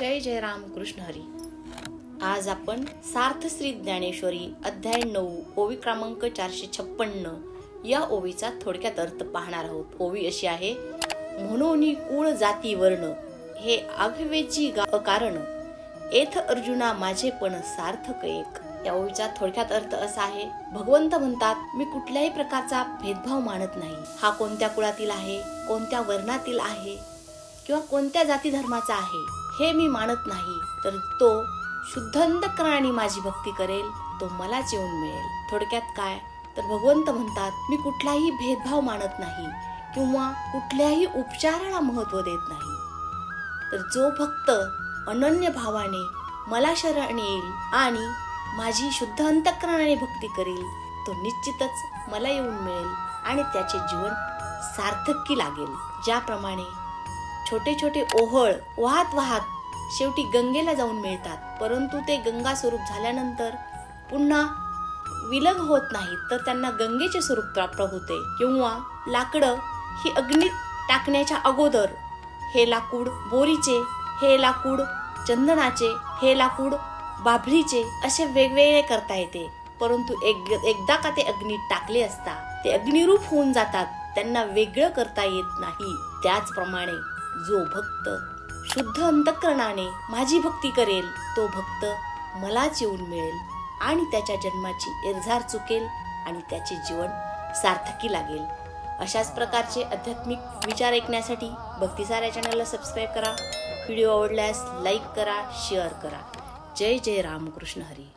जय राम कृष्ण हरी. आज आपण सार्थ श्री ज्ञानेश्वरी अध्याय नऊ ओवी क्रमांक चारशे छप्पन्न या ओवीचा थोडक्यात अर्थ पाहणार आहोत. ओवी अशी आहे म्हणून कुळ जाती वर्ण हे आघवेची कारण. एथ अर्जुना माझे पण सार्थक एक. या ओवीचा थोडक्यात अर्थ असा आहे भगवंत म्हणतात मी कुठल्याही प्रकारचा भेदभाव मानत नाही. हा कोणत्या कुळातील आहे कोणत्या वर्णातील आहे किंवा कोणत्या जाती धर्माचा आहे? हे मी मानत नाही तर तो शुद्ध माझी भक्ती करेल तो मलाच येऊन मिळेल. थोडक्यात काय? तर भगवंत म्हणतात मी कुठलाही भेदभाव मानत नाही किंवा कुठल्याही उपचाराला महत्त्व देत नाही. तर जो भक्त अनन्य भावाने मला शरण येईल आणि माझी शुद्ध अंतकरणाने भक्ती करेल तो निश्चितच मला येऊन मिळेल आणि त्याचे जीवन सार्थकी लागेल. ज्याप्रमाणे छोटे छोटे ओहळ वाहत वाहत शेवटी गंगेला जाऊन मिळतात. परंतु ते गंगा स्वरूप झाल्यानंतर पुन्हा विलग होत नाहीत तर त्यांना गंगेचे स्वरूप प्राप्त होते. किंवा लाकडं ही अग्नीत टाकण्याच्या अगोदर हे लाकूड बोरीचे हे लाकूड चंदनाचे हे लाकूड बाभळीचे असे वेगवेगळे करता येते. परंतु एक एकदा का ते अग्नीत टाकले असता ते अग्निरूप होऊन जातात. त्यांना वेगळं करता येत नाही. त्याचप्रमाणे जो भक्त शुद्ध अंतकरणाने माझी भक्ती करेल तो भक्त मलाच येऊन मिळेल आणि त्याच्या जन्माची एरझार चुकेल आणि त्याचे जीवन सार्थकी लागेल. अशाच प्रकारचे आध्यात्मिक विचार ऐकण्यासाठी भक्तिसार चॅनलला सबस्क्राईब करा. व्हिडिओ आवडल्यास लाईक करा शेअर करा. जय जय रामकृष्ण हरी.